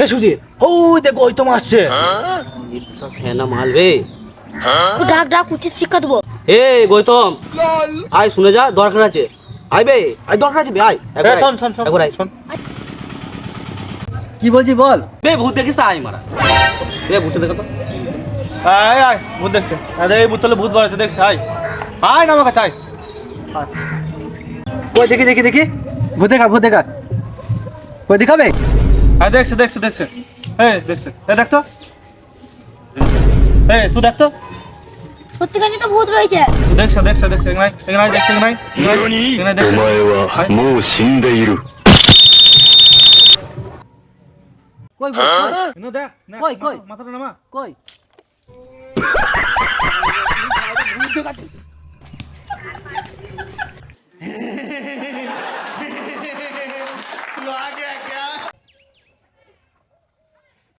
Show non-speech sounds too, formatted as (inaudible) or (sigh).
হে সুজিত ওই দেখো ওই আসছে। সব সেনা মালবে ও ডাক ডাক উচিত শিক্ষা দেবো। এ গৌতম আয় শুনে যা দরকার আছে। আয় বে আয় দরকার আছে বে আয়। একবার এ, আয়, শোন শোন শোন একবার আয়। শোন। কি বলছি বল? বে ভূত দেখিস আয় মারা। বে ভূত দেখো তো। আয় আয় ভূত দেখছে। আরে এই বোতলে ভূত বাড়াচ্ছে দেখছে আয়। আয় না আমার কাছে আয়। কই দেখি দেখি দেখি। ভূত দেখা ভূত দেখা। কই দেখাবে? হ্যাঁ দেখছে দেখছে দেখছে। এই দেখছে। এই দেখতো? এই তুই দেখতো? সত্যিকারে তো দেখছে দেখছে দেখছে। দেখ হ্যাঁ। কই হ্যাঁ? কই? মাথাটা নামা। কই? (laughs)